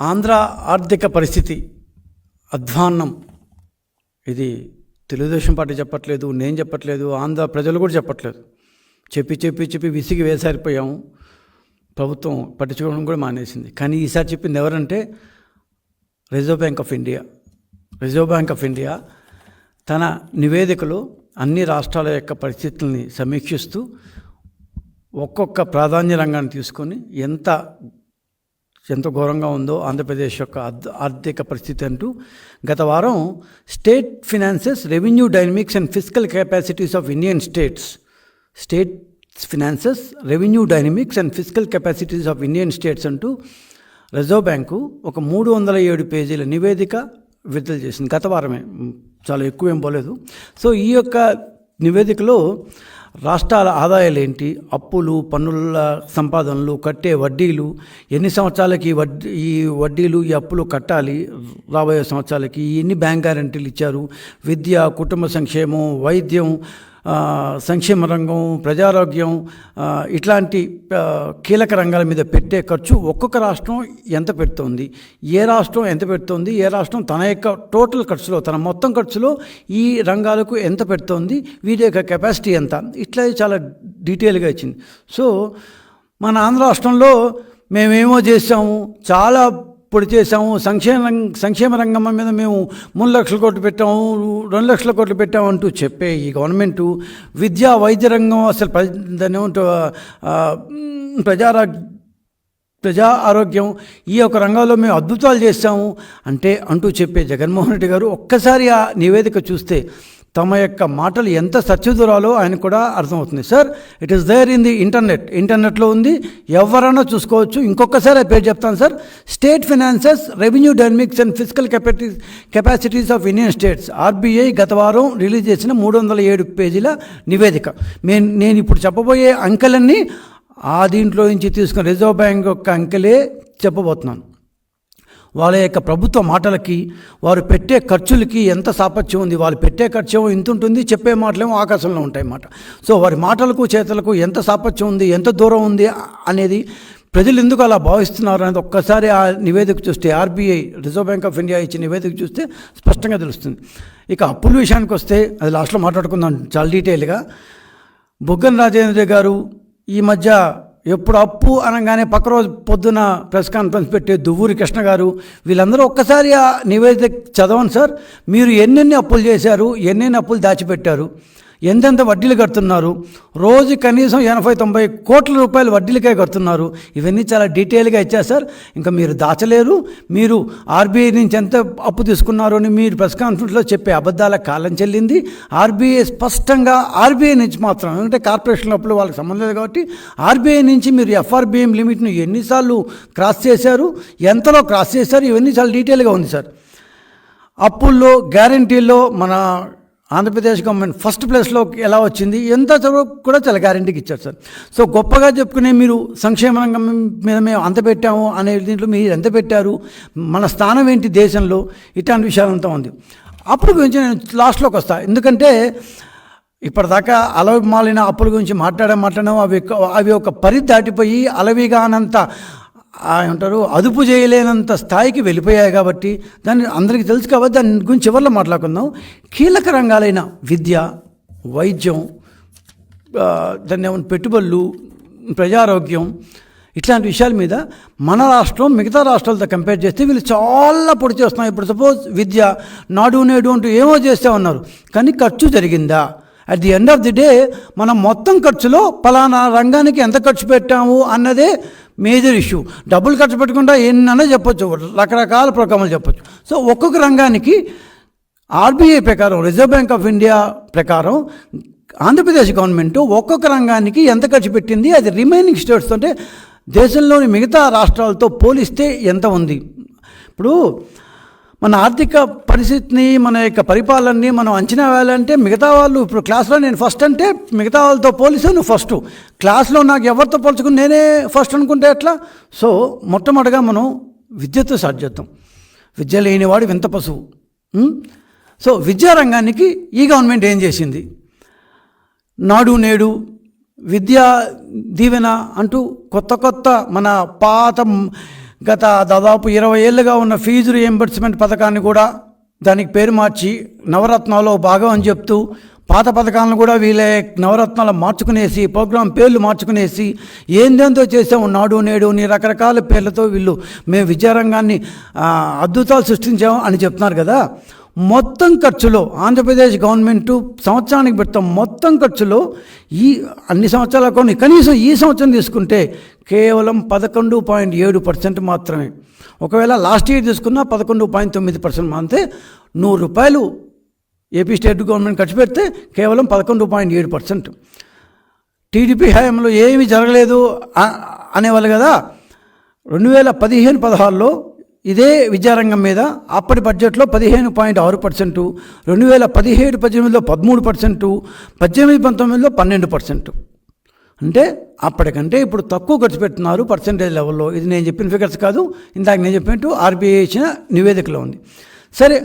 ఆంధ్ర ఆర్థిక పరిస్థితి అధ్వాన్నం. ఇది తెలుగుదేశం పార్టీ చెప్పట్లేదు నేను చెప్పట్లేదు ఆంధ్ర ప్రజలు కూడా చెప్పట్లేదు. చెప్పి చెప్పి చెప్పి విసిగి వేసారిపోయాము. ప్రభుత్వం పట్టించుకోవడం కూడా మానేసింది. కానీ ఈసారి చెప్పింది ఎవరంటే reserve bank of India reserve bank of India తన నివేదికలో అన్ని రాష్ట్రాల యొక్క పరిస్థితుల్ని సమీక్షిస్తూ ఒక్కొక్క ప్రాధాన్య రంగాన్ని తీసుకొని ఎంత ఎంత ఘోరంగా ఉందో ఆంధ్రప్రదేశ్ యొక్క ఆర్థిక పరిస్థితి అంటూ గత వారం state finances revenue dynamics and physical capacities of Indian states state finances revenue dynamics and physical capacities of Indian states అంటూ రిజర్వ్ బ్యాంకు ఒక మూడు వందల ఏడు పేజీల నివేదిక విడుదల చేసింది. గత వారమే. చాలా ఎక్కువ ఏం పోలేదు. సో ఈ యొక్క నివేదికలో రాష్ట్రాల ఆదాయాలు ఏంటి అప్పులు పన్నుల సంపాదనలు కట్టే వడ్డీలు ఎన్ని సంవత్సరాలకి వడ్డీ ఈ వడ్డీలు ఈ అప్పులు కట్టాలి? రాబోయే సంవత్సరాలకి ఎన్ని బ్యాంక్ గ్యారంటీలు ఇచ్చారు? విద్య కుటుంబ సంక్షేమం వైద్యం సంక్షేమ రంగం ప్రజారోగ్యం ఇట్లాంటి కీలక రంగాల మీద పెట్టే ఖర్చు ఒక్కొక్క రాష్ట్రం ఎంత పెడుతోంది? ఏ రాష్ట్రం ఎంత పెడుతోంది? ఏ రాష్ట్రం తన యొక్క టోటల్ ఖర్చులో తన మొత్తం ఖర్చులో ఈ రంగాలకు ఎంత పెడుతోంది? వీటి యొక్క కెపాసిటీ ఎంత? ఇట్లా చాలా డీటెయిల్గా ఇచ్చింది. సో మన ఆంధ్ర రాష్ట్రంలో మేమేమో చేసాము చాలా పొడి చేసాము సంక్షేమ సంక్షేమ రంగం మీద మేము మూడు లక్షల కోట్లు పెట్టాము రెండు లక్షల కోట్లు పెట్టాము అంటూ చెప్పే ఈ గవర్నమెంటు విద్యా వైద్య రంగం అసలు దాన్ని ప్రజారా ప్రజా ఆరోగ్యం ఈ యొక్క రంగంలో మేము అద్భుతాలు చేస్తాము అంటే అంటూ చెప్పే జగన్మోహన్ రెడ్డి గారు ఒక్కసారి ఆ నివేదిక చూస్తే తమ యొక్క మాటలు ఎంత సత్యదూరాలో ఆయన కూడా అర్థమవుతుంది. Sir it is there in the internet ఇంటర్నెట్లో ఉంది. ఎవరైనా చూసుకోవచ్చు. ఇంకొకసారి ఆ పేరు చెప్తాను sir. State finances revenue dynamics and physical capacity capacities of Indian states RBI గత వారం రిలీజ్ చేసిన మూడు వందల ఏడు పేజీల నివేదిక. నేను నేను ఇప్పుడు చెప్పబోయే అంకెలన్నీ ఆ దీంట్లో నుంచి తీసుకున్న రిజర్వ్ బ్యాంక్ యొక్క అంకెలే చెప్పబోతున్నాను. వాళ్ళ యొక్క ప్రభుత్వ మాటలకి వారు పెట్టే ఖర్చులకి ఎంత సాపత్యం ఉంది వాళ్ళు పెట్టే ఖర్చేమో ఇంత ఉంటుంది చెప్పే మాటలేమో ఆకాశంలో ఉంటాయి అన్నమాట. సో వారి మాటలకు చేతలకు ఎంత సాపత్యం ఉంది ఎంత దూరం ఉంది అనేది ప్రజలు ఎందుకు అలా భావిస్తున్నారు అనేది ఒక్కసారి ఆ నివేదిక చూస్తే RBI reserve bank of India ఇచ్చిన నివేదిక చూస్తే స్పష్టంగా తెలుస్తుంది. ఇక అప్పుల విషయానికి వస్తే అది లాస్ట్లో మాట్లాడుకుందాం చాలా డీటెయిల్గా బుగ్గన రాజేంద్ర గారు ఈ మధ్య ఎప్పుడు అప్పు అనగానే పక్క రోజు పొద్దున ప్రెస్ కాన్ఫరెన్స్ పెట్టే దువ్వూరి కృష్ణ గారు వీళ్ళందరూ ఒక్కసారి ఆ నివేదిక చదవండి సార్. మీరు ఎన్నెన్ని అప్పులు చేశారు ఎన్నెన్ని అప్పులు దాచిపెట్టారు? ఎంతెంత వడ్డీలు కడుతున్నారు? రోజు కనీసం ఎనభై తొంభై కోట్ల రూపాయలు వడ్డీలకే కడుతున్నారు. ఇవన్నీ చాలా డీటెయిల్గా ఇచ్చారు సార్. ఇంకా మీరు దాచలేరు. మీరు ఆర్బీఐ నుంచి ఎంత అప్పు తీసుకున్నారు అని మీరు ప్రెస్ కాన్ఫరెన్స్లో చెప్పే అబద్ధాల కాలం చెల్లింది. ఆర్బీఐ స్పష్టంగా ఆర్బీఐ నుంచి మాత్రం ఎందుకంటే కార్పొరేషన్ అప్పులు వాళ్ళకి సంబంధం లేదు కాబట్టి ఆర్బీఐ నుంచి మీరు ఎఫ్ఆర్బిఎం లిమిట్ను ఎన్నిసార్లు క్రాస్ చేశారు? ఎంతలో క్రాస్ చేశారు? ఇవన్నీ చాలా డీటెయిల్గా ఉంది సార్. అప్పుల్లో గ్యారంటీల్లో మన ఆంధ్రప్రదేశ్ గవర్నమెంట్ ఫస్ట్ ప్లేస్లో ఎలా వచ్చింది? ఎంత చదువు కూడా చాలా గ్యారంటీకి ఇచ్చారు సార్. సో గొప్పగా చెప్పుకునే మీరు సంక్షేమ రంగం మీద మేము అంత పెట్టాము అనే దీంట్లో మీరు ఎంత పెట్టారు? మన స్థానం ఏంటి దేశంలో? ఇట్లాంటి విషయాలంతా ఉంది. అప్పుడు గురించి నేను లాస్ట్లోకి వస్తాను ఎందుకంటే ఇప్పటిదాకా అలవి మాలిన అప్పుల గురించి మాట్లాడే మాట్లాడడం అవి అవి ఒక పరి దాటిపోయి అలవిగానంత ఏమంటారు అదుపు చేయలేనంత స్థాయికి వెళ్ళిపోయాయి కాబట్టి దాన్ని అందరికీ తెలుసు కాబట్టి దాని గురించి చివరిలో మాట్లాడుకుందాం. కీలక రంగాలైన విద్య వైద్యం దాన్ని ఏమైనా పెట్టుబడులు ప్రజారోగ్యం ఇట్లాంటి విషయాల మీద మన రాష్ట్రం మిగతా రాష్ట్రాలతో కంపేర్ చేస్తే వీళ్ళు చాలా పొడి చేస్తున్నాం ఇప్పుడు సపోజ్ విద్య నాడు నేడు అంటూ ఏమో చేస్తే ఉన్నారు కానీ ఖర్చు జరిగిందా? At the end of the day మనం మొత్తం ఖర్చులో పలానా రంగానికి ఎంత ఖర్చు పెట్టాము అన్నదే మేజర్ ఇష్యూ డబ్బులు ఖర్చు పెట్టకుండా ఎన్నైనా చెప్పొచ్చు రకరకాల ప్రోగ్రాములు చెప్పొచ్చు. సో ఒక్కొక్క రంగానికి ఆర్బీఐ ప్రకారం రిజర్వ్ బ్యాంక్ ఆఫ్ ఇండియా ప్రకారం ఆంధ్రప్రదేశ్ గవర్నమెంట్ ఒక్కొక్క రంగానికి ఎంత ఖర్చు పెట్టింది అది రిమైనింగ్ స్టేట్స్ అంటే దేశంలోని మిగతా రాష్ట్రాలతో పోలిస్తే ఎంత ఉంది. ఇప్పుడు మన ఆర్థిక పరిస్థితిని మన యొక్క పరిపాలనని మనం అంచనా వేయాలంటే మిగతా వాళ్ళు ఇప్పుడు క్లాస్లో నేను ఫస్ట్ అంటే మిగతా వాళ్ళతో పోలిస్తే నువ్వు ఫస్ట్. క్లాస్లో నాకు ఎవరితో పోల్చుకుని నేనే ఫస్ట్ అనుకుంటే ఎట్లా? సో మొట్టమొదటిగా మనం విద్యతో స్టార్ట్ చేద్దాం. విద్య లేనివాడు వింత పశువు. సో విద్యారంగానికి ఈ గవర్నమెంట్ ఏం చేసింది? నాడు నేడు విద్యా దీవెన అంటూ కొత్త కొత్త మన పాత గత దాదాపు ఇరవై ఏళ్ళుగా ఉన్న ఫీజు రియంబర్స్మెంట్ పథకాన్ని కూడా దానికి పేరు మార్చి నవరత్నాల్లో భాగం అని చెప్తూ పాత పథకాలను కూడా వీళ్ళే నవరత్నాలు మార్చుకునేసి ప్రోగ్రాం పేర్లు మార్చుకునేసి ఏందేందో చేసాము నాడు నేడు నీ రకరకాల పేర్లతో వీళ్ళు మేము విద్యారంగాన్ని అద్భుతాలు సృష్టించాము అని చెప్తున్నారు కదా. మొత్తం ఖర్చులో ఆంధ్రప్రదేశ్ గవర్నమెంట్ సంవత్సరానికి పెడతాం మొత్తం ఖర్చులో ఈ అన్ని సంవత్సరాల కొన్ని కనీసం ఈ సంవత్సరం తీసుకుంటే కేవలం పదకొండు పాయింట్ ఏడు పర్సెంట్ మాత్రమే. ఒకవేళ లాస్ట్ ఇయర్ తీసుకున్నా పదకొండు పాయింట్ తొమ్మిది పర్సెంట్ అంతే. నూరు రూపాయలు ఏపీ స్టేట్ గవర్నమెంట్ ఖర్చు పెడితే కేవలం పదకొండు పాయింట్ ఏడు పర్సెంట్. టీడీపీ హయాంలో ఏమీ జరగలేదు అనేవాళ్ళు కదా. రెండు వేల పదిహేను పదహారులో ఇదే విద్యారంగం మీద అప్పటి బడ్జెట్లో పదిహేను పాయింట్ ఆరు పర్సెంటు రెండు వేల పదిహేడు పద్దెనిమిదిలో పదమూడు పర్సెంటు పద్దెనిమిది పంతొమ్మిదిలో పన్నెండు పర్సెంటు. అంటే అప్పటికంటే ఇప్పుడు తక్కువ ఖర్చు పెడుతున్నారు పర్సంటేజ్ లెవెల్లో. ఇది నేను చెప్పిన ఫిగర్స్ కాదు ఇందాక నేను చెప్పినట్టు ఆర్బీఐ ఇచ్చిన నివేదికలో ఉంది. సరే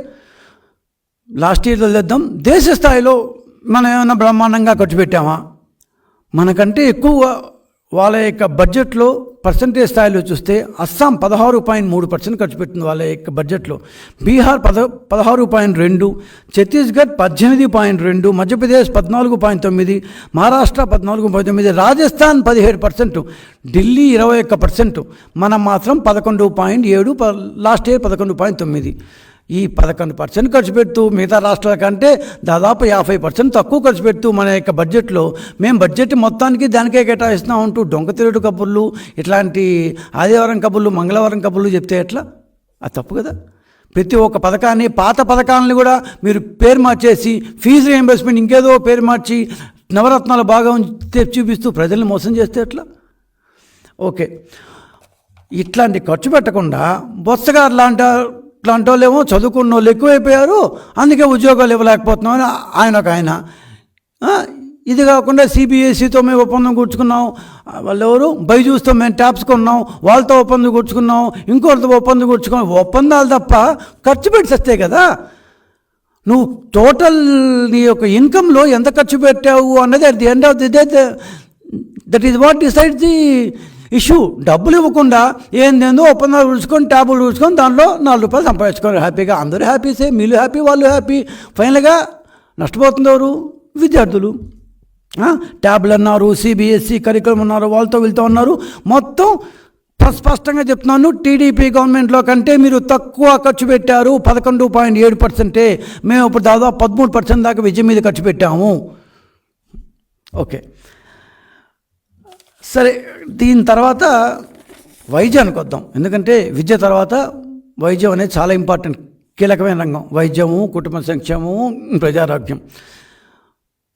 లాస్ట్ ఇయర్ వదిలేద్దాం దేశ స్థాయిలో మనం ఏమైనా బ్రహ్మాండంగా ఖర్చు పెట్టామా? మనకంటే ఎక్కువ వాళ్ళ యొక్క బడ్జెట్లో పర్సంటేజ్ స్థాయిలో చూస్తే అస్సాం పదహారు పాయింట్ మూడు పర్సెంట్ ఖర్చు పెట్టింది వాళ్ళ యొక్క బడ్జెట్లో. బీహార్ పద పదహారు పాయింట్ రెండు ఛత్తీస్గఢ్ పద్దెనిమిది పాయింట్ రెండు మధ్యప్రదేశ్ పద్నాలుగు పాయింట్ తొమ్మిది మహారాష్ట్ర పద్నాలుగు పాయింట్ తొమ్మిది రాజస్థాన్ పదిహేడు పర్సెంట్ ఢిల్లీ ఇరవై ఒక్క పర్సెంట్. మనం మాత్రం పదకొండు పాయింట్ ఏడు లాస్ట్ ఇయర్ పదకొండు పాయింట్ తొమ్మిది. ఈ పదకొండు పర్సెంట్ ఖర్చు పెడుతూ మిగతా రాష్ట్రాల కంటే దాదాపు యాభై పర్సెంట్ తక్కువ ఖర్చు పెడుతూ మన యొక్క బడ్జెట్లో మేము బడ్జెట్ మొత్తానికి దానికే కేటాయిస్తున్నాం అంటూ డొంక తిరుడు కబుర్లు ఇట్లాంటి ఆదివారం కబుర్లు మంగళవారం కబుర్లు చెప్తే ఎట్లా? అది తప్పు కదా. ప్రతి ఒక్క పథకాన్ని పాత పథకాలను కూడా మీరు పేరు మార్చేసి ఫీజు రియంబర్స్మెంట్ ఇంకేదో పేరు మార్చి నవరత్నాల భాగం చూపిస్తూ ప్రజల్ని మోసం చేస్తే ఎట్లా? ఓకే. ఇట్లాంటి ఖర్చు పెట్టకుండా బొత్సగారు లాంటి ఇట్లా వాళ్ళు చదువుకున్న వాళ్ళు ఎక్కువైపోయారు అందుకే ఉద్యోగాలు ఇవ్వలేకపోతున్నాం అని ఆయన. ఒక ఆయన ఇది కాకుండా సిబిఎస్ఈతో మేము ఒప్పందం కూర్చుకున్నాం వాళ్ళు ఎవరు? బైజూస్తో మేము ట్యాప్స్ కొన్నాం వాళ్ళతో ఒప్పందం కూర్చుకున్నాం ఇంకోటితో ఒప్పందం కూర్చుకున్నాం ఒప్పందాలు తప్ప ఖర్చు పెట్టిస్తే కదా. నువ్వు టోటల్ నీ యొక్క ఇన్కంలో ఎంత ఖర్చు పెట్టావు అన్నది at the end of the day that is what decide the issue. డబ్బులు ఇవ్వకుండా ఏందేందో ఒప్పందాలు ఉడుచుకొని ట్యాబులు ఉడుచుకొని దాంట్లో నాలుగు రూపాయలు సంపాదించుకొని హ్యాపీగా అందరూ హ్యాపీసే మీరు హ్యాపీ వాళ్ళు హ్యాపీ. ఫైనల్గా నష్టపోతుంది ఎవరు? విద్యార్థులు. ట్యాబ్లు అన్నారు సిబిఎస్సి కరికులం అన్నారు వాళ్ళతో వెళ్తూ ఉన్నారు. మొత్తం స్పష్టంగా చెప్తున్నాను టీడీపీ గవర్నమెంట్లో కంటే మీరు తక్కువ ఖర్చు పెట్టారు పదకొండు పాయింట్ ఏడు పర్సెంటే. మేము ఇప్పుడు దాదాపు పదమూడు పర్సెంట్ దాకా విద్య మీద ఖర్చు పెట్టాము. ఓకే. సరే దీని తర్వాత వైద్యానికి వద్దాం ఎందుకంటే విద్య తర్వాత వైద్యం అనేది చాలా ఇంపార్టెంట్. కీలకమైన రంగం. వైద్యము కుటుంబ సంక్షేమము ప్రజారోగ్యం.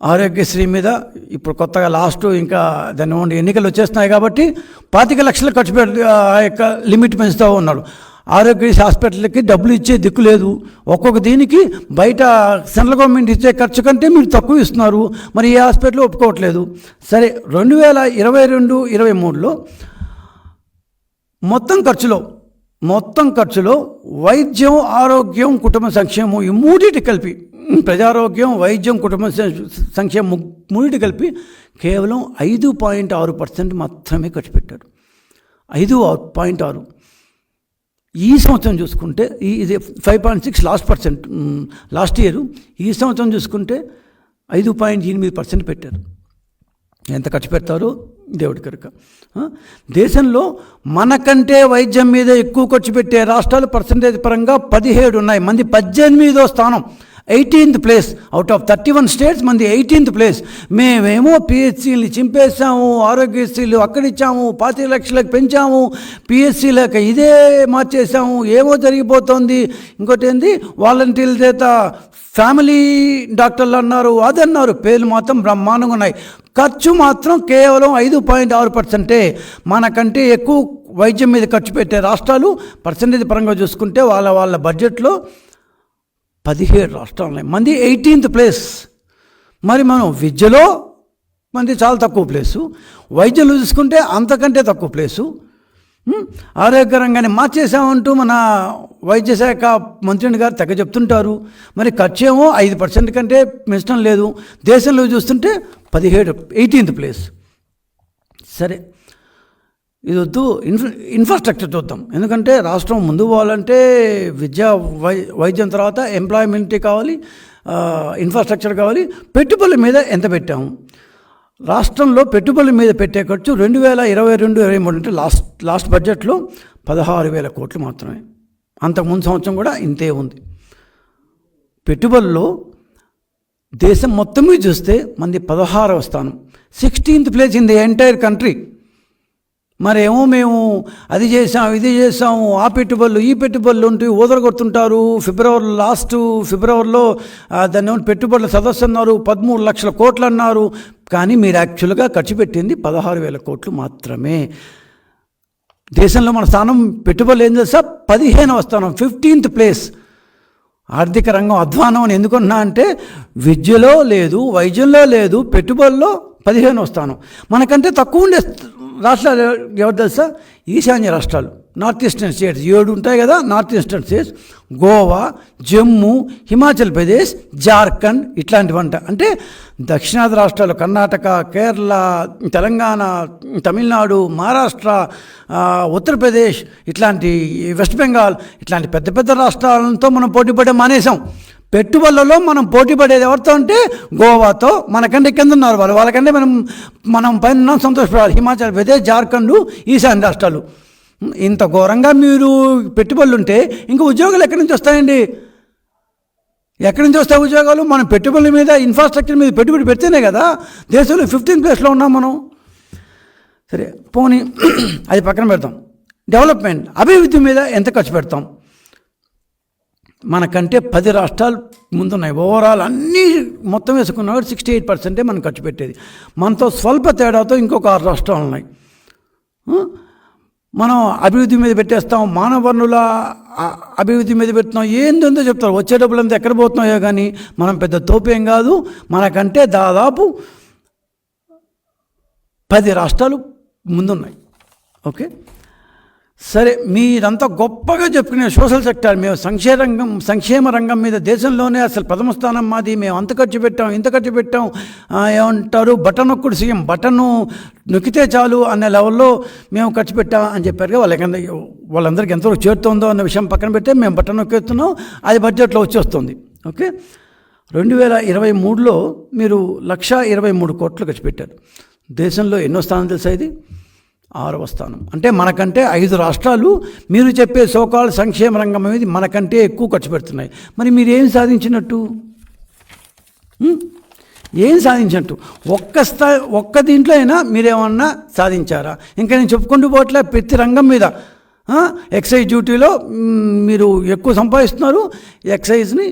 ఆరోగ్యశ్రీ మీద ఇప్పుడు కొత్తగా లాస్ట్ ఇంకా దాని ఎన్నికలు వచ్చేస్తున్నాయి కాబట్టి పాతిక లక్షలు ఖర్చు పెట్టి ఆ యొక్క లిమిట్ పెంచుతూ ఉన్నాడు. ఆరోగ్యశ్రీ హాస్పిటల్కి డబ్బులు ఇచ్చే దిక్కు లేదు. ఒక్కొక్క దీనికి బయట సెంట్రల్ గవర్నమెంట్ ఇచ్చే ఖర్చు కంటే మీరు తక్కువ ఇస్తున్నారు. మరి ఈ హాస్పిటల్ ఒప్పుకోవట్లేదు. సరే రెండు వేల ఇరవై రెండు ఇరవై మూడులో మొత్తం ఖర్చులో మొత్తం ఖర్చులో వైద్యం ఆరోగ్యం కుటుంబ సంక్షేమం ఈ మూడింటి కలిపి ప్రజారోగ్యం వైద్యం కుటుంబ సం- సంక్షేమం మూడింటి కలిపి కేవలం ఐదు పాయింట్ ఆరు పర్సెంట్ మాత్రమే ఖర్చు పెట్టారు. ఐదు ఆరు పాయింట్ ఆరు. ఈ సంవత్సరం చూసుకుంటే ఈ ఇది five point six last percent last year ఈ సంవత్సరం చూసుకుంటే ఐదు పాయింట్ ఎనిమిది పర్సెంట్ పెట్టారు. ఎంత ఖర్చు పెడతారో? దేవుడి కనుక. దేశంలో మనకంటే వైద్యం మీద ఎక్కువ ఖర్చు పెట్టే రాష్ట్రాలు పర్సంటేజ్ పరంగా పదిహేడు ఉన్నాయి. మంది పద్దెనిమిదో స్థానం. Eighteenth place out of thirty one states మంది ఎయిటీన్త్ ప్లేస్ మేమేమో పిహెచ్సీలు చింపేసాము ఆరోగ్యశ్రీలు అక్కడిచ్చాము పాతి లక్షలకు పెంచాము పిహెచ్సీలకు ఇదే మార్చేసాము ఏమో జరిగిపోతుంది. ఇంకోటి ఏంది? వాలంటీర్ల చేత ఫ్యామిలీ డాక్టర్లు అన్నారు అదన్నారు. పేర్లు మాత్రం బ్రహ్మాండంగా ఉన్నాయి. ఖర్చు మాత్రం కేవలం ఐదు పాయింట్ ఆరు పర్సెంటే. మనకంటే ఎక్కువ వైద్యం మీద ఖర్చు పెట్టే రాష్ట్రాలు పర్సంటేజ్ పరంగా చూసుకుంటే వాళ్ళ వాళ్ళ బడ్జెట్లో పదిహేడు రాష్ట్రాలు ఉన్నాయి. మంది ఎయిటీన్త్ ప్లేస్ మరి మనం విద్యలో మంది చాలా తక్కువ ప్లేసు వైద్యంలో చూసుకుంటే అంతకంటే తక్కువ ప్లేసు ఉం? ఆరోగ్య రంగాన్ని మార్చేసామంటూ మన వైద్య శాఖ మంత్రిని గారు తెగ చెప్తుంటారు. మరి ఖర్చు ఏమో ఐదు పర్సెంట్ కంటే పెంచడం లేదు. దేశంలో చూస్తుంటే పదిహేడు ఎయిటీన్త్ ప్లేస్ సరే. ఇది వద్దు ఇన్ఫ్రా ఇన్ఫ్రాస్ట్రక్చర్ చూద్దాం. ఎందుకంటే రాష్ట్రం ముందు పోవాలంటే విద్య వై వైద్యం తర్వాత ఎంప్లాయ్మెంట్ కావాలి ఇన్ఫ్రాస్ట్రక్చర్ కావాలి. పెట్టుబడుల మీద ఎంత పెట్టాము రాష్ట్రంలో పెట్టుబడుల మీద పెట్టే ఖర్చు రెండు వేల ఇరవై రెండు ఇరవై మూడు అంటే లాస్ట్ లాస్ట్ బడ్జెట్లో పదహారు వేల కోట్లు మాత్రమే. అంతకుముందు సంవత్సరం కూడా ఇంతే ఉంది. పెట్టుబడుల్లో దేశం మొత్తం మీద చూస్తే మంది పదహారవ స్థానం. Sixteenth place in the entire country. మరేమో మేము అది చేసాం ఇది చేసాము ఆ పెట్టుబడులు ఈ పెట్టుబడులు ఉంటే ఊదరగొడుతుంటారు. ఫిబ్రవరి లాస్ట్ ఫిబ్రవరిలో దాన్ని పెట్టుబడుల సదస్సు అన్నారు పదమూడు లక్షల కోట్లు అన్నారు. కానీ మీరు యాక్చువల్గా ఖర్చు పెట్టింది పదహారు వేల కోట్లు మాత్రమే. దేశంలో మన స్థానం పెట్టుబడులు ఏం తెలుసా? పదిహేనవ స్థానం ఫిఫ్టీన్త్ ప్లేస్. ఆర్థిక రంగం అధ్వానం అని ఎందుకున్నా అంటే విద్యలో లేదు వైద్యంలో లేదు పెట్టుబడుల్లో పదిహేనవ స్థానం. మనకంటే తక్కువ ఉండే రాష్ట్రాలు ఎవరు తెలుసా? ఈశాన్య రాష్ట్రాలు. నార్త్ ఈస్టర్న్ స్టేట్స్ ఏడు ఉంటాయి కదా north eastern states. Goa Jammu Himachal Pradesh Jharkhand ఇట్లాంటివంట అంటే దక్షిణాది రాష్ట్రాలు కర్ణాటక కేరళ తెలంగాణ తమిళనాడు మహారాష్ట్ర ఉత్తరప్రదేశ్ ఇట్లాంటి వెస్ట్ బెంగాల్ ఇట్లాంటి పెద్ద పెద్ద రాష్ట్రాలతో మనం పోటీ పడే మానేసాం పెట్టుబడులలో మనం పోటీ పడేది ఎవరితో అంటే గోవాతో. మనకంటే కింద ఉన్నారు వాళ్ళు. వాళ్ళకంటే మనం మనం పైన ఉన్నాం సంతోషపడాలి. హిమాచల్ ప్రదేశ్ జార్ఖండ్ ఈశాన్య రాష్ట్రాలు. ఇంత ఘోరంగా మీరు పెట్టుబడులు ఉంటే ఇంకా ఉద్యోగాలు ఎక్కడి నుంచి వస్తాయండి? ఎక్కడి నుంచి వస్తాయి ఉద్యోగాలు? మనం పెట్టుబడుల మీద ఇన్ఫ్రాస్ట్రక్చర్ మీద పెట్టుబడి పెడితేనే కదా. దేశంలో ఫిఫ్టీన్ ప్లేస్లో ఉన్నాం మనం. సరే పోనీ అది పక్కన పెడతాం. డెవలప్మెంట్ అభివృద్ధి మీద ఎంత ఖర్చు పెడతాం? మనకంటే పది రాష్ట్రాలు ముందున్నాయి. ఓవరాల్ అన్నీ మొత్తం వేసుకున్నా కూడా సిక్స్టీ ఎయిట్ పర్సెంటే మనం ఖర్చు పెట్టేది. మనతో స్వల్ప తేడాతో ఇంకొక ఆరు రాష్ట్రాలు ఉన్నాయి. మనం అభివృద్ధి మీద పెట్టేస్తాం మానవ వనరుల అభివృద్ధి మీద పెడుతున్నాం ఏందో చెప్తారు. వచ్చే డబ్బులంతా ఎక్కడ పోతున్నాయో కానీ మనం పెద్ద తోపేం కాదు. మనకంటే దాదాపు పది రాష్ట్రాలు ముందున్నాయి. ఓకే? సరే మీరంతా గొప్పగా చెప్పుకునే సోషల్ సెక్టార్ మేము సంక్షేమ రంగం సంక్షేమ రంగం మీద దేశంలోనే అసలు ప్రథమ స్థానం మాది. మేము అంత ఖర్చు పెట్టాం ఇంత ఖర్చు పెట్టాం. ఏమంటారు? బటన్ ఒక్కడు సీఎం బటను నొక్కితే చాలు అనే లెవెల్లో మేము ఖర్చు పెట్టాం అని చెప్పారు వాళ్ళకి వాళ్ళందరికీ ఎంతవరకు చేరుతుందో అన్న విషయం పక్కన పెడితే మేము బటన్ నొక్కేస్తున్నాం. అది బడ్జెట్లో వచ్చేస్తుంది. ఓకే? రెండు వేల ఇరవై మూడులో మీరు లక్ష ఇరవై మూడు కోట్లు ఖర్చు పెట్టారు. దేశంలో ఎన్నో స్థానం తెలుసా ఇది? ఆరవ స్థానం. అంటే మనకంటే ఐదు రాష్ట్రాలు మీరు చెప్పే సోకాల్ సంక్షేమ రంగం అనేది మనకంటే ఎక్కువ ఖర్చు పెడుతున్నాయి. మరి మీరు ఏం సాధించినట్టు? ఏం సాధించినట్టు? ఒక్క స్థా ఒక్క దీంట్లో అయినా మీరేమన్నా సాధించారా? ఇంకా నేను చెప్పుకుంటూ పోవట్లే ప్రతి రంగం మీద. ఎక్సైజ్ డ్యూటీలో మీరు ఎక్కువ సంపాదిస్తున్నారు. ఎక్సైజ్ని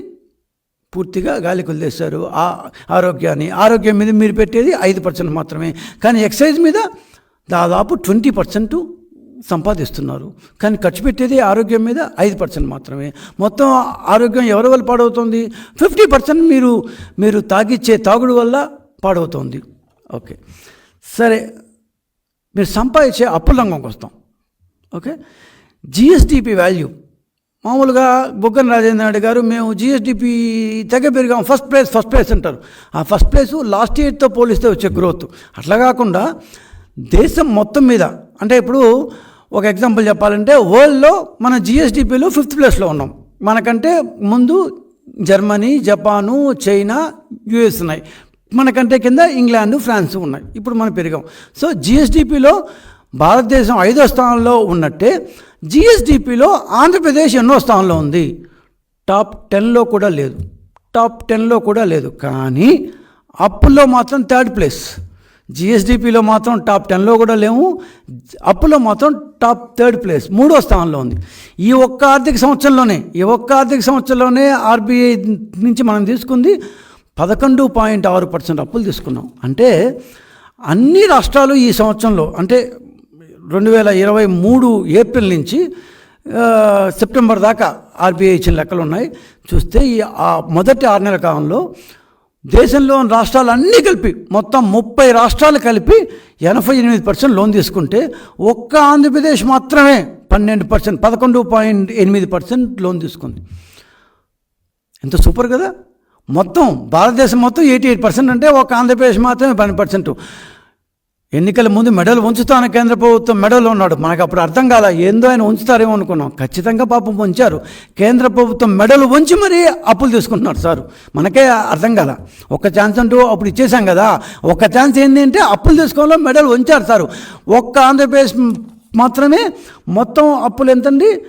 పూర్తిగా గాలి కొలిదేశారు ఆ ఆరోగ్యాన్ని ఆరోగ్యం మీద మీరు పెట్టేది ఐదు పర్సెంట్ మాత్రమే. కానీ ఎక్సైజ్ మీద దాదాపు ట్వంటీ పర్సెంట్ సంపాదిస్తున్నారు. కానీ ఖర్చు పెట్టేది ఆరోగ్యం మీద ఐదు పర్సెంట్ మాత్రమే. మొత్తం ఆరోగ్యం ఎవరి వల్ల పాడవుతుంది? ఫిఫ్టీ పర్సెంట్ మీరు మీరు తాగిచ్చే తాగుడు వల్ల పాడవుతుంది. ఓకే. సరే. మీరు సంపాదించే అప్పుల రంగంకి వస్తాం. ఓకే? జిఎస్డిపి వాల్యూ మామూలుగా బుగ్గన రాజేంద్ర నాయుడు గారు మేము జిఎస్డిపి తెగ పెరిగాం. ఫస్ట్ ప్లేస్ ఫస్ట్ ప్లేస్ అంటారు. ఆ ఫస్ట్ ప్లేస్ లాస్ట్ ఇయర్తో పోలిస్తే వచ్చే గ్రోత్ అట్లా కాకుండా దేశం మొత్తం మీద. అంటే ఇప్పుడు ఒక ఎగ్జాంపుల్ చెప్పాలంటే వరల్డ్లో మన జిఎస్డిపిలో ఫిఫ్త్ ప్లేస్లో ఉన్నాం. మనకంటే ముందు జర్మనీ జపాను చైనా యుఎస్ ఉన్నాయి. మనకంటే కింద ఇంగ్లాండ్ ఫ్రాన్స్ ఉన్నాయి. ఇప్పుడు మనం పెరిగాం. సో జిఎస్డిపిలో భారతదేశం ఐదో స్థానంలో ఉన్నట్టే జిఎస్డిపిలో ఆంధ్రప్రదేశ్ ఎన్నో స్థానంలో ఉంది. టాప్ టెన్లో కూడా లేదు. టాప్ టెన్లో కూడా లేదు. కానీ అప్పుల్లో మాత్రం థర్డ్ ప్లేస్ జిఎస్డిపిలో మాత్రం టాప్ టెన్లో కూడా లేవు. అప్పులో మాత్రం టాప్ థర్డ్ ప్లేస్ మూడో స్థానంలో ఉంది. ఈ ఒక్క ఆర్థిక సంవత్సరంలోనే ఈ ఒక్క ఆర్థిక సంవత్సరంలోనే ఆర్బీఐ నుంచి మనం తీసుకుంది పదకొండు పాయింట్ ఆరు పర్సెంట్ అప్పులు తీసుకున్నాం. అంటే అన్ని రాష్ట్రాలు ఈ సంవత్సరంలో అంటే రెండు వేల ఇరవై మూడు ఏప్రిల్ నుంచి సెప్టెంబర్ దాకా ఆర్బీఐ ఇచ్చిన లెక్కలు ఉన్నాయి. చూస్తే ఈ మొదటి ఆరు నెలల కాలంలో దేశంలోని రాష్ట్రాలు అన్నీ కలిపి మొత్తం ముప్పై రాష్ట్రాలు కలిపి ఎనభై ఎనిమిది పర్సెంట్ లోన్ తీసుకుంటే ఒక్క ఆంధ్రప్రదేశ్ మాత్రమే పన్నెండు పర్సెంట్ పదకొండు పాయింట్ ఎనిమిది పర్సెంట్ లోన్ తీసుకుంది. ఎంత సూపర్ కదా? మొత్తం భారతదేశం మొత్తం ఎయిటీ ఎయిట్ పర్సెంట్ అంటే ఒక ఆంధ్రప్రదేశ్ మాత్రమే పన్నెండు పర్సెంట్. ఎన్నికల ముందు మెడలు ఉంచుతాను కేంద్ర ప్రభుత్వం మెడలు ఉన్నాడు. మనకు అప్పుడు అర్థం కాల ఏందో ఆయన ఉంచుతారేమో అనుకున్నాం. ఖచ్చితంగా పాపం ఉంచారు. కేంద్ర ప్రభుత్వం మెడలు ఉంచి మరీ అప్పులు తీసుకుంటున్నారు సార్. మనకే అర్థం కాల. ఒక్క ఛాన్స్ అంటూ అప్పుడు ఇచ్చేసాం కదా. ఒక్క ఛాన్స్ ఏంటి అంటే అప్పులు తీసుకోవడంలో మెడలు ఉంచారు సార్. ఒక్క ఆంధ్రప్రదేశ్ మాత్రమే మొత్తం అప్పులు ఎంతండి?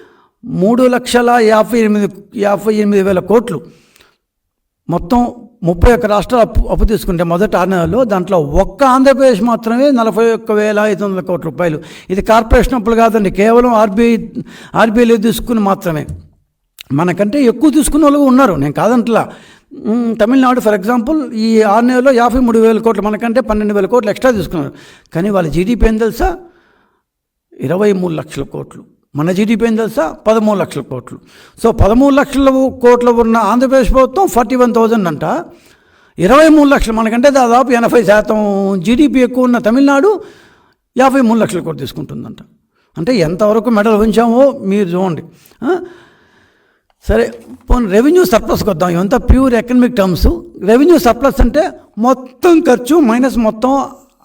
మూడు లక్షల యాభై ఎనిమిది యాభై ఎనిమిది వేల కోట్లు. మొత్తం ముప్పై ఒక్క రాష్ట్రాలు అప్పు అప్పు తీసుకుంటే మొదటి ఆరు నెలల్లో దాంట్లో ఒక్క ఆంధ్రప్రదేశ్ మాత్రమే నలభై ఒక్క వేల ఐదు వందల కోట్ల రూపాయలు. ఇది కార్పొరేషన్ అప్పులు కాదండి కేవలం ఆర్బీఐ ఆర్బీఐలో తీసుకుని మాత్రమే. మనకంటే ఎక్కువ తీసుకున్న వాళ్ళు ఉన్నారు నేను కాదంటలా. తమిళనాడు ఫర్ ఎగ్జాంపుల్ ఈ ఆరు నెలలో యాభై మూడు వేల కోట్లు మనకంటే పన్నెండు వేల కోట్లు ఎక్స్ట్రా తీసుకున్నారు. కానీ వాళ్ళ జీడిపి ఏం తెలుసా? ఇరవై మూడు లక్షల కోట్లు. మన జీడిపి ఏం తెలుసా? పదమూడు లక్షల కోట్లు. సో పదమూడు లక్షల కోట్లు ఉన్న ఆంధ్రప్రదేశ్ ప్రభుత్వం ఫార్టీ వన్ థౌజండ్ అంట. ఇరవై మూడు లక్షలు మనకంటే దాదాపు ఎనభై శాతం జీడిపి ఎక్కువ ఉన్న తమిళనాడు యాభై మూడు లక్షల కోట్లు తీసుకుంటుందంట. అంటే ఎంతవరకు మెడల్ ఉంచామో మీరు చూడండి. సరే పోనీ రెవెన్యూ సర్ప్లస్కి వద్దాం ఇవంతా pure economic terms. Revenue surplus అంటే మొత్తం ఖర్చు మైనస్ మొత్తం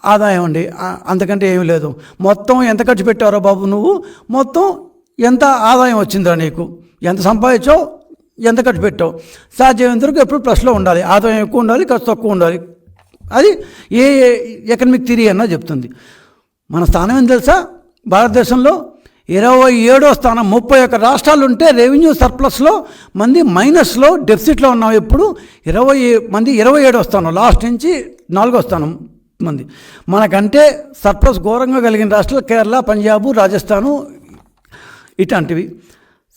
ఆదాయం అండి. అంతకంటే ఏమీ లేదు. మొత్తం ఎంత ఖర్చు పెట్టారో బాబు నువ్వు? మొత్తం ఎంత ఆదాయం వచ్చిందిరా నీకు? ఎంత సంపాదించావు? ఎంత ఖర్చు పెట్టావు? సాధ్యమైనంత వరకు ఎప్పుడు ప్లస్లో ఉండాలి. ఆదాయం ఎక్కువ ఉండాలి ఖర్చు తక్కువ ఉండాలి. అది ఏ ఎకనమిక్ థిరీ అన్నా చెప్తుంది. మన స్థానం ఏం తెలుసా? భారతదేశంలో ఇరవై ఏడో స్థానం ముప్పై ఒక్క రాష్ట్రాలు ఉంటే రెవెన్యూ సర్ప్లస్లో మంది మైనస్లో డెఫిసిట్లో ఉన్నాం ఎప్పుడు. ఇరవై మంది ఇరవై ఏడో స్థానం లాస్ట్ నుంచి నాలుగో స్థానం. మంది. మనకంటే సర్ప్లస్ ఘోరంగా కలిగిన రాష్ట్రాలు కేరళ పంజాబు రాజస్థాను ఇట్లాంటివి.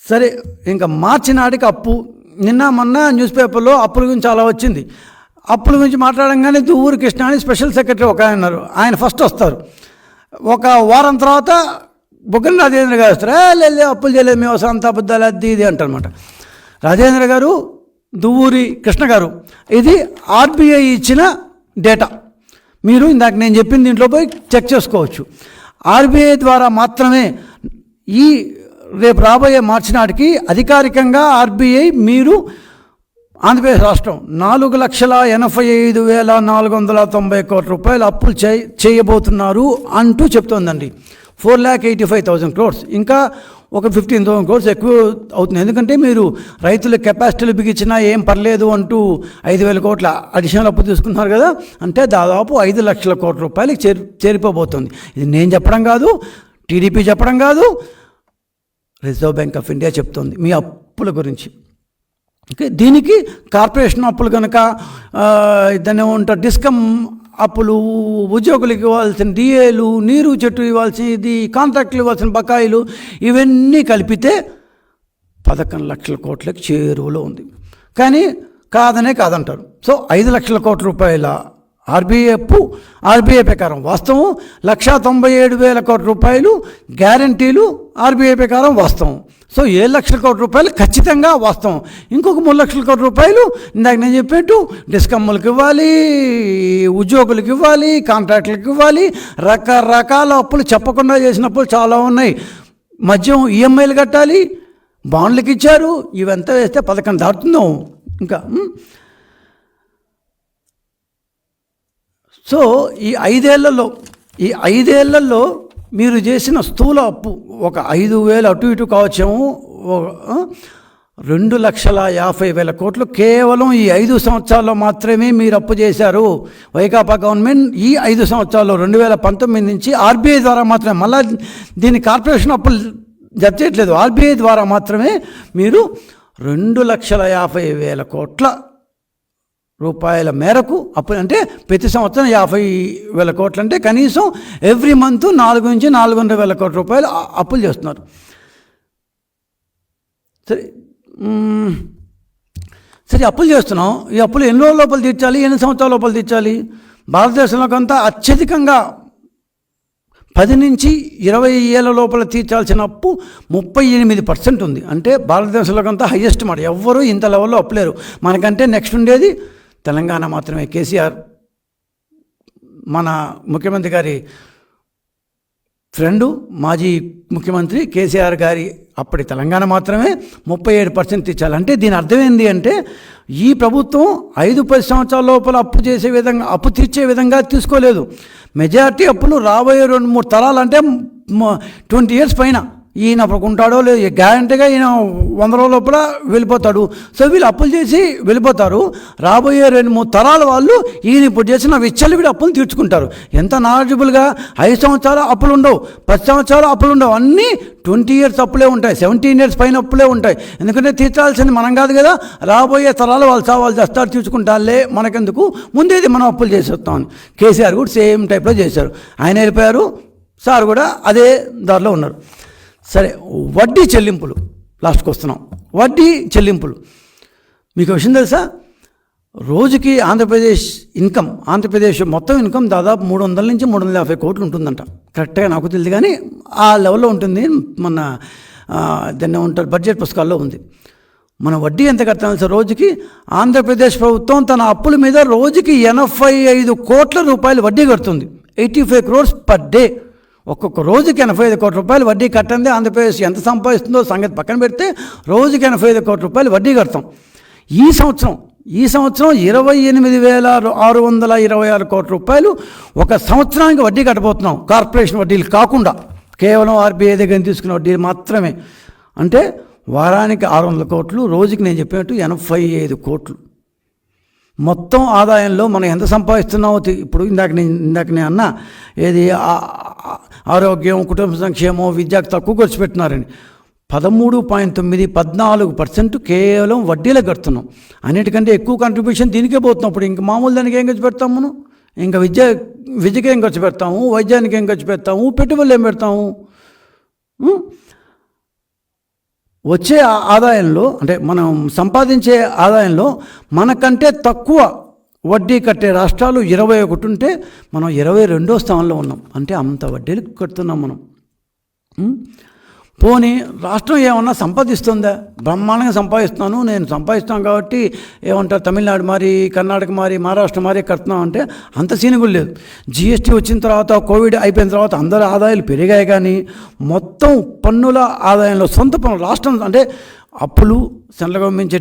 సరే ఇంకా మార్చి నాటికి అప్పు. నిన్న మొన్న న్యూస్ పేపర్లో అప్పుల గురించి చాలా వచ్చింది. అప్పుల గురించి మాట్లాడంగానే దువ్వూరు కృష్ణ అని స్పెషల్ సెక్రటరీ ఒక ఆయన ఉన్నారు. ఆయన ఫస్ట్ వస్తారు. ఒక వారం తర్వాత బుగ్గన రాజేంద్ర గారు వస్తారు. "ఏ, అప్పులు చేయలేదు మేము సొంత అబద్ధాలు అది ఇది అంటారనమాట రాజేంద్ర గారు దువ్వూరి కృష్ణ గారు ఇది ఆర్బీఐ ఇచ్చిన డేటా. మీరు ఇందాక నేను చెప్పిన దీంట్లో పోయి చెక్ చేసుకోవచ్చు. ఆర్బీఐ ద్వారా మాత్రమే ఈ రేపు రాబోయే మార్చి నాటికి అధికారికంగా ఆర్బీఐ మీరు ఆంధ్రప్రదేశ్ రాష్ట్రం నాలుగు లక్షల ఎనభై ఐదు వేల నాలుగు వందల తొంభై కోట్ల రూపాయలు అప్పులు చేయబోతున్నారు అంటూ చెప్తోందండి. Four lakh eighty five thousand crores ఇంకా ఒక ఫిఫ్టీన్ థౌసండ్ క్రోర్స్ ఎక్కువ అవుతుంది. ఎందుకంటే మీరు రైతుల కెపాసిటీలు బిగించినా ఏం పర్లేదు అంటూ ఐదు వేల కోట్ల అడిషనల్ అప్పు తీసుకున్నారు కదా అంటే దాదాపు ఐదు లక్షల కోట్ల రూపాయలకి చేరి చేరిపోబోతుంది. ఇది నేను చెప్పడం కాదు టీడీపీ చెప్పడం కాదు రిజర్వ్ బ్యాంక్ ఆఫ్ ఇండియా చెప్తోంది మీ అప్పుల గురించి. ఓకే దీనికి కార్పొరేషన్ అప్పులు కనుక ఆ, దాన్ని ఏమంటారు డిస్కమ్ అప్పులు ఉద్యోగులకు ఇవ్వాల్సిన డిఏలు నీరు చెట్టు ఇవ్వాల్సినది కాంట్రాక్టులు ఇవ్వాల్సిన బకాయిలు ఇవన్నీ కలిపితే పదకొండు లక్షల కోట్లకి చేరువలో ఉంది. కానీ కాదనే కాదంటారు. సో ఐదు లక్షల కోట్ల రూపాయల ఆర్బీఐ అప్పు ఆర్బీఐ ప్రకారం వాస్తవం. లక్షా తొంభై ఏడు వేల కోట్ల రూపాయలు గ్యారంటీలు ఆర్బీఐ ప్రకారం వాస్తవం. సో ఏడు లక్షల కోటి రూపాయలు ఖచ్చితంగా వాస్తవం. ఇంకొక మూడు లక్షల కోటి రూపాయలు ఇందాక నేను చెప్పినట్టు డిస్కమ్ములకు ఇవ్వాలి ఉద్యోగులకు ఇవ్వాలి కాంట్రాక్టులకు ఇవ్వాలి రకరకాల అప్పులు చెప్పకుండా చేసిన అప్పులు చాలా ఉన్నాయి. మద్యం ఈఎంఐలు కట్టాలి బాండ్లకు ఇచ్చారు ఇవంతా వేస్తే పథకం దాటుతున్నాం ఇంకా సో ఈ ఐదేళ్ళలో ఈ ఐదేళ్ళలో మీరు చేసిన స్థూల అప్పు ఒక ఐదు వేలు అటు ఇటు కావచ్చేమో రెండు లక్షల యాభై వేల కోట్లు కేవలం ఈ ఐదు సంవత్సరాల్లో మాత్రమే మీరు అప్పు చేశారు. వైకాపా గవర్నమెంట్ ఈ ఐదు సంవత్సరాల్లో రెండు వేల పంతొమ్మిది నుంచి ఆర్బీఐ ద్వారా మాత్రమే మళ్ళా దీని కార్పొరేషన్ అప్పులు జత చేయట్లేదు. ఆర్బీఐ ద్వారా మాత్రమే మీరు రెండు లక్షల యాభై వేల కోట్ల రూపాయల మేరకు అప్పు అంటే ప్రతి సంవత్సరం యాభై వేల కోట్లు అంటే కనీసం ఎవ్రీ మంత్ నాలుగు నుంచి నాలుగున్నర వేల కోట్ల రూపాయలు అప్పులు చేస్తున్నారు. సరే సరే అప్పులు చేస్తున్నాం. ఈ అప్పులు ఎన్ని రోజుల లోపల తీర్చాలి? ఎన్ని సంవత్సరాల లోపల తీర్చాలి? భారతదేశంలో కొంత అత్యధికంగా పది నుంచి ఇరవై ఏళ్ళ లోపల తీర్చాల్సిన అప్పు ముప్పై ఎనిమిది పర్సెంట్ ఉంది. అంటే భారతదేశంలో కొంత హయ్యెస్ట్ మాట. ఎవ్వరూ ఇంత లెవెల్లో అప్పులేరు. మనకంటే నెక్స్ట్ ఉండేది తెలంగాణ మాత్రమే. కేసీఆర్ మన ముఖ్యమంత్రి గారి ఫ్రెండు మాజీ ముఖ్యమంత్రి కేసీఆర్ గారి అప్పటి తెలంగాణ మాత్రమే ముప్పై ఏడు పర్సెంట్ ఇచ్చాలంటే దీని అర్థం ఏంటి అంటే ఈ ప్రభుత్వం ఐదు పది సంవత్సరాల లోపల అప్పు చేసే విధంగా అప్పు తీర్చే విధంగా తీసుకోలేదు. మెజారిటీ అప్పులు రాబోయే రెండు మూడు తరాలు అంటే ట్వంటీ ఇయర్స్ పైన ఈయన అప్పుడుకుంటాడో లేదు గ్యారంటీగా ఈయన వంద రోజుల లోపల వెళ్ళిపోతాడు. సో వీళ్ళు అప్పులు చేసి వెళ్ళిపోతారు. రాబోయే రెండు మూడు తరాల వాళ్ళు ఈయన ఇప్పుడు చేసిన విచ్చలవిడి అప్పులు తీర్చుకుంటారు. ఎంత నాలెడ్జబుల్గా ఐదు సంవత్సరాలు అప్పులు ఉండవు పది సంవత్సరాలు అప్పులు ఉండవు. అన్నీ ట్వంటీ ఇయర్స్ అప్పులే ఉంటాయి సెవెంటీన్ ఇయర్స్ పైన అప్పులే ఉంటాయి. ఎందుకంటే తీర్చాల్సింది మనం కాదు కదా రాబోయే తరాలు వాళ్ళు వాళ్ళు చేస్తారు తీర్చుకుంటారులే మనకెందుకు? ముందేది మనం అప్పులు చేసేస్తాం కేసీఆర్ కూడా సేమ్ టైప్లో చేశారు. ఆయన వెళ్ళిపోయారు సార్ కూడా అదే దారిలో ఉన్నారు. సరే వడ్డీ చెల్లింపులు. లాస్ట్కి వస్తున్నాం. వడ్డీ చెల్లింపులు. మీకు విషయం తెలుసా? రోజుకి ఆంధ్రప్రదేశ్ ఇన్కమ్ ఆంధ్రప్రదేశ్ మొత్తం ఇన్కమ్ దాదాపు మూడు వందల నుంచి మూడు వందల యాభై కోట్లు ఉంటుందంట. కరెక్ట్గా నాకు తెలియదు కానీ ఆ లెవెల్లో ఉంటుంది మన దాన్ని ఉంటారు బడ్జెట్ పుస్తకాల్లో ఉంది. మన వడ్డీ ఎంత కట్టాలి సార్ రోజుకి? ఆంధ్రప్రదేశ్ ప్రభుత్వం తన అప్పుల మీద రోజుకి ఎనభై ఐదు కోట్ల రూపాయలు వడ్డీ కడుతుంది. Eighty five crores per day. ఒక్కొక్క రోజుకి ఎనభై ఐదు కోట్ల రూపాయలు వడ్డీ కట్టండి ఆంధ్రప్రదేశ్. ఎంత సంపాదిస్తుందో సంగతి పక్కన పెడితే రోజుకి ఎనభై ఐదు కోట్ల రూపాయలు వడ్డీ కడతాం. ఈ సంవత్సరం ఈ సంవత్సరం ఇరవై ఎనిమిది వేల ఆరు వందల ఇరవై ఆరు కోట్ల రూపాయలు ఒక సంవత్సరానికి వడ్డీ కట్టబోతున్నాం. కార్పొరేషన్ వడ్డీలు కాకుండా కేవలం ఆర్బీఐ దగ్గర తీసుకున్న వడ్డీలు మాత్రమే. అంటే వారానికి ఆరు వందల కోట్లు రోజుకి నేను చెప్పినట్టు ఎనభై ఐదు కోట్లు. మొత్తం ఆదాయంలో మనం ఎంత సంపాదిస్తున్నామో ఇప్పుడు ఇందాక నేను ఇందాక నేను అన్నా ఏది ఆరోగ్యం కుటుంబ సంక్షేమం విద్యకు తక్కువ ఖర్చు పెట్టినారని పదమూడు పాయింట్ తొమ్మిది పద్నాలుగు పర్సెంట్ కేవలం వడ్డీలకు కడుతున్నాం. అన్నిటికంటే ఎక్కువ కంట్రిబ్యూషన్ దీనికే పోతున్నాం. ఇప్పుడు ఇంక మామూలు దానికి ఏం ఖర్చు పెడతాము మనం? ఇంకా విద్య విద్యకి ఏం ఖర్చు పెడతాము? వైద్యానికి ఏం ఖర్చు పెడతాము? పెట్టుబడులు ఏం పెడతాము? వచ్చే ఆదాయంలో అంటే మనం సంపాదించే ఆదాయంలో మనకంటే తక్కువ వడ్డీ కట్టే రాష్ట్రాలు ఇరవై ఒకటి ఉంటే మనం ఇరవై రెండో స్థానంలో ఉన్నాం. అంటే అంత వడ్డీలు కడుతున్నాం మనం. పోనీ రాష్ట్రం ఏమన్నా సంపాదిస్తుందా? బ్రహ్మాండంగా సంపాదిస్తున్నాను నేను సంపాదిస్తాను కాబట్టి ఏమంటారు తమిళనాడు మరి కర్ణాటక మారి మహారాష్ట్ర మరి కడుతున్నాం అంటే అంత సీన్ కూడా లేదు జిఎస్టీ వచ్చిన తర్వాత కోవిడ్ అయిపోయిన తర్వాత అందరి ఆదాయాలు పెరిగాయి కానీ మొత్తం పన్నుల ఆదాయంలో సొంత పన్నులు రాష్ట్రం అంటే అప్పులు సెంట్రల్ గవర్నమెంట్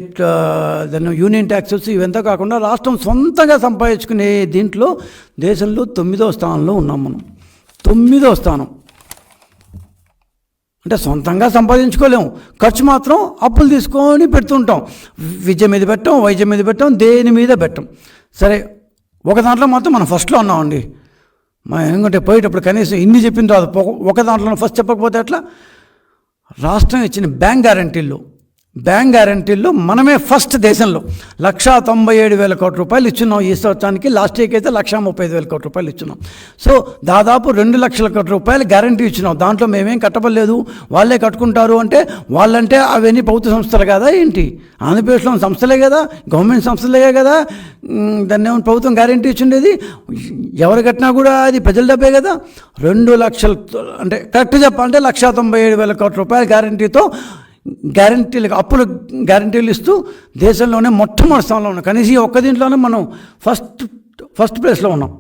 దాన్ని యూనియన్ ట్యాక్సెస్ ఇవంతా కాకుండా రాష్ట్రం సొంతంగా సంపాదించుకునే దీంట్లో దేశంలో తొమ్మిదో స్థానంలో ఉన్నాం మనం. తొమ్మిదో స్థానం. అంటే సొంతంగా సంపాదించుకోలేము. ఖర్చు మాత్రం అప్పులు తీసుకొని పెడుతుంటాం. విద్య మీద పెట్టాం వైద్యం మీద పెట్టాం దేని మీద పెట్టాం. సరే ఒక దాంట్లో మాత్రం మనం ఫస్ట్లో ఉన్నామండి మనం ఎందుకంటే పోయేటప్పుడు కనీసం ఇన్ని చెప్పిన తర్వాత ఒక- ఒక దాంట్లో ఫస్ట్ చెప్పకపోతే ఎట్లా? రాష్ట్రం ఇచ్చిన బ్యాంక్ గ్యారంటీల్లో బ్యాంక్ గ్యారంటీల్లో మనమే ఫస్ట్ దేశంలో లక్షా తొంభై ఏడు వేల కోట్ల రూపాయలు ఇచ్చున్నాం ఈ సంవత్సరానికి. లాస్ట్ ఇయర్కి అయితే లక్షా ముప్పై ఐదు వేల కోట్ల రూపాయలు ఇచ్చున్నాం. సో దాదాపు రెండు లక్షల కోట్ల రూపాయలు గ్యారంటీ ఇచ్చినాం. దాంట్లో మేమేం కట్టబడలేదు. వాళ్ళే కట్టుకుంటారు అంటే వాళ్ళంటే అవన్నీ ప్రభుత్వ సంస్థలు కదా ఏంటి? ఆంధ్రప్రదేశ్లో సంస్థలే కదా? గవర్నమెంట్ సంస్థలే కదా? దాన్ని ఏమన్నా ప్రభుత్వం గ్యారంటీ ఇచ్చిండేది? ఎవరు కట్టినా కూడా అది ప్రజల డబ్బే కదా. రెండు లక్షలు అంటే కరెక్ట్ చెప్పాలంటే లక్షా తొంభై ఏడు వేల కోట్ల రూపాయల గ్యారంటీతో గ్యారంటీలు అప్పులు గ్యారంటీలు ఇస్తూ దేశంలోనే మొట్టమొదటి స్థానంలో ఉన్నాం. కనీసం ఈ ఒక్క దీంట్లోనే మనం ఫస్ట్ ఫస్ట్ ప్లేస్లో ఉన్నాం.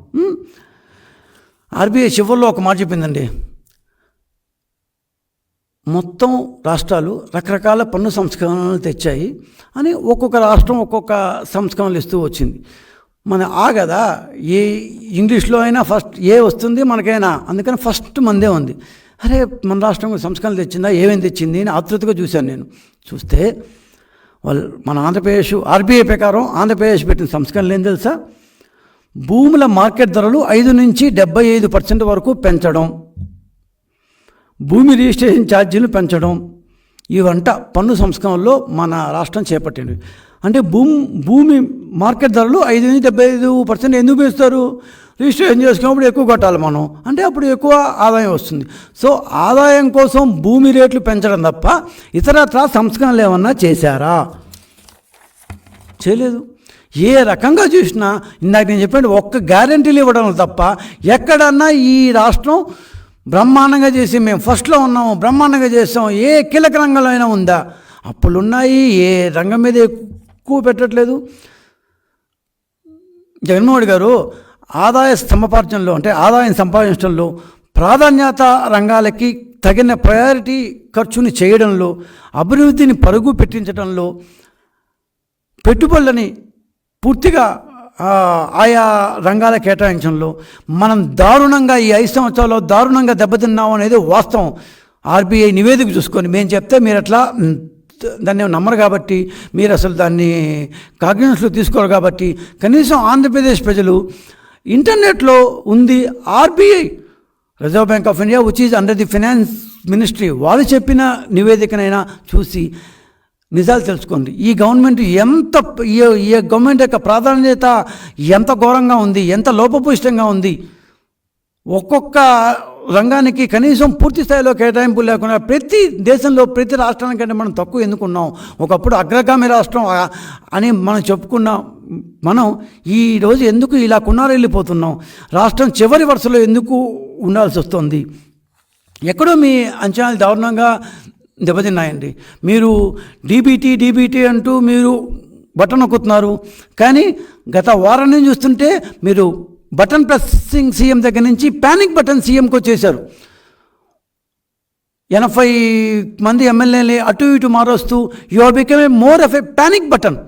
ఆర్బీఐ చివరిలో ఒక మాట చెప్పిందండి. మొత్తం రాష్ట్రాలు రకరకాల పన్ను సంస్కరణలు తెచ్చాయి అని ఒక్కొక్క రాష్ట్రం ఒక్కొక్క సంస్కరణలు ఇస్తూ వచ్చింది. మన ఆ కదా ఏ ఇంగ్లీష్లో అయినా ఫస్ట్ ఏ వస్తుంది మనకైనా అందుకని ఫస్ట్ మందే ఉంది. అరే మన రాష్ట్రం సంస్కరణలు తెచ్చిందా? ఏమేమి తెచ్చింది? అని ఆతృతగా చూశాను నేను. చూస్తే వాళ్ళు మన ఆంధ్రప్రదేశ్ ఆర్బీఐ ప్రకారం ఆంధ్రప్రదేశ్ పెట్టిన సంస్కరణలు ఏం తెలుసా? భూముల మార్కెట్ ధరలు ఐదు నుంచి డెబ్బై ఐదు పర్సెంట్ వరకు పెంచడం. భూమి రిజిస్ట్రేషన్ ఛార్జీలు పెంచడం. ఇవంట పన్ను సంస్కరణలో మన రాష్ట్రం చేపట్టింది. అంటే భూమి భూమి మార్కెట్ ధరలు ఐదు నుంచి డెబ్బై ఐదు పర్సెంట్ ఎందుకు పెంచుతారు? రిజిస్ట్రేషన్ చేసుకున్నప్పుడు ఎక్కువ కట్టాలి మనం. అంటే అప్పుడు ఎక్కువ ఆదాయం వస్తుంది. సో ఆదాయం కోసం భూమి రేట్లు పెంచడం తప్ప ఇతరత్రా సంస్కరణలు ఏమన్నా చేశారా? చేయలేదు. ఏ రకంగా చూసినా ఇందాక నేను చెప్పాను ఒక్క గ్యారంటీలు ఇవ్వడం తప్ప ఎక్కడన్నా ఈ రాష్ట్రం బ్రహ్మాండంగా చేసి మేము ఫస్ట్లో ఉన్నాము బ్రహ్మాండంగా చేస్తాం ఏ కీలక రంగంలో అయినా ఉందా? అప్పులు ఉన్నాయి ఏ రంగం మీద ఎక్కువ పెట్టట్లేదు. జగన్మోహన్ గారు ఆదాయ సముపార్జనలో అంటే ఆదాయం సంపాదించడంలో ప్రాధాన్యత రంగాలకి తగిన ప్రయారిటీ ఖర్చుని చేయడంలో అభివృద్ధిని పరుగు పెట్టించడంలో పెట్టుబడులని పూర్తిగా ఆయా రంగాల కేటాయించడంలో మనం దారుణంగా ఈ ఐదు సంవత్సరాల్లో దారుణంగా దెబ్బతిన్నాం అనేది వాస్తవం. ఆర్బీఐ నివేదిక చూసుకొని మేము చెప్తే మీరు అట్లా దాన్ని నమ్మరు కాబట్టి మీరు అసలు దాన్ని కాగ్నిషన్లో తీసుకోరు కాబట్టి కనీసం ఆంధ్రప్రదేశ్ ప్రజలు ఇంటర్నెట్లో ఉంది RBI reserve bank of India which is under the finance ministry వాళ్ళు చెప్పిన నివేదికనైనా చూసి నిజాలు తెలుసుకోండి. ఈ గవర్నమెంట్ ఎంత ఈ ఈ గవర్నమెంట్ యొక్క ప్రాధాన్యత ఎంత ఘోరంగా ఉంది ఎంత లోపపుష్టంగా ఉంది ఒక్కొక్క రంగానికి కనీసం పూర్తి స్థాయిలో కేటాయింపు లేకుండా ప్రతి దేశంలో ప్రతి రాష్ట్రానికంటే మనం తక్కువ ఎందుకున్నాం? ఒకప్పుడు అగ్రగామి రాష్ట్రం అని మనం చెప్పుకున్నాం మనం ఈ రోజు ఎందుకు ఇలా కున్నారెళ్ళిపోతున్నాం రాష్ట్రం చివరి వరుసలో ఎందుకు ఉండాల్సి వస్తుంది? ఎక్కడో మీ అంచనాలు దారుణంగా దెబ్బతిన్నాయండి. మీరు డీబీటీ డీబీటీ అంటూ మీరు బటన్ నొక్కుతున్నారు. కానీ గత వారం నుంచి చూస్తుంటే మీరు బటన్ ప్రెస్సింగ్ సీఎం దగ్గర నుంచి ప్యానిక్ బటన్ సీఎంకి వచ్చేసారు ఎనభై మంది ఎమ్మెల్యేలు అటు ఇటు మారుస్తూ you are become a more of a panic button.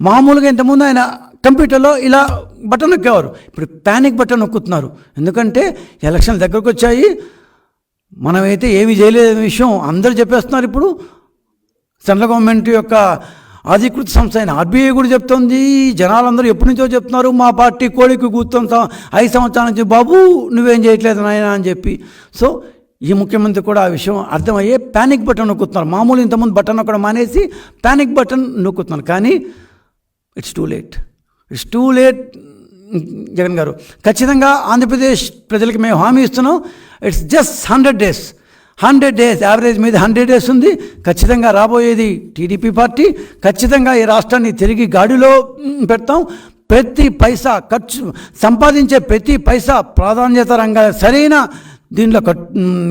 మామూలుగా ఇంతకుముందు ఆయన కంప్యూటర్లో ఇలా బటన్ నొక్కేవారు. ఇప్పుడు ప్యానిక్ బటన్ నొక్కుతున్నారు. ఎందుకంటే ఎలక్షన్ దగ్గరకు వచ్చాయి. మనమైతే ఏమీ చేయలేదనే విషయం అందరూ చెప్పేస్తున్నారు ఇప్పుడు. సెంట్రల్ గవర్నమెంట్ యొక్క అధికృత సంస్థ అయిన ఆర్బీఐ కూడా చెప్తోంది. జనాలందరూ ఎప్పటి నుంచో చెప్తున్నారు మా పార్టీ కోడికి కూర్చొని ఐదు సంవత్సరాల నుంచి బాబు నువ్వేం చేయట్లేదు నాయన అని చెప్పి. సో ఈ ముఖ్యమంత్రి కూడా ఆ విషయం అర్థమయ్యే ప్యానిక్ బటన్ నొక్కుతున్నారు. మామూలు ఇంతకుముందు బటన్ నొక్కడం మానేసి ప్యానిక్ బటన్ నొక్కుతున్నారు. కానీ it's too late it's too late Jagan గారు ఖచ్చితంగా ఆంధ్రప్రదేశ్ ప్రజలకు మేము హామీ ఇస్తున్నాం. It's just hundred days hundred days average మీద హండ్రెడ్ డేస్ ఉంది. ఖచ్చితంగా రాబోయేది టీడీపీ పార్టీ. ఖచ్చితంగా ఈ రాష్ట్రాన్ని తిరిగి గాడిలో పెడతాం. ప్రతి పైసా ఖర్చు సంపాదించే ప్రతి పైసా ప్రాధాన్యత రంగా సరైన దీనిలో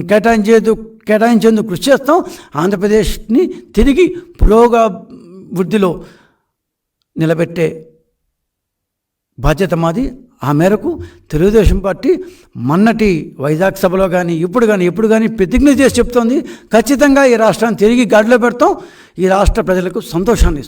కేటాయించేందుకు కేటాయించేందుకు కృషి చేస్తాం. ఆంధ్రప్రదేశ్ని తిరిగి పురోగ వృద్ధిలో నిలబెట్టే బాధ్యత మాది. ఆ మేరకు తెలుగుదేశం పార్టీ మొన్నటి వైజాగ్ సభలో కానీ ఇప్పుడు కానీ ఎప్పుడు కానీ ప్రతిజ్ఞ చేసి చెప్తోంది. ఖచ్చితంగా ఈ రాష్ట్రాన్ని తిరిగి గాడిలో పెడతాం. ఈ రాష్ట్ర ప్రజలకు సంతోషాన్ని ఇస్తాం.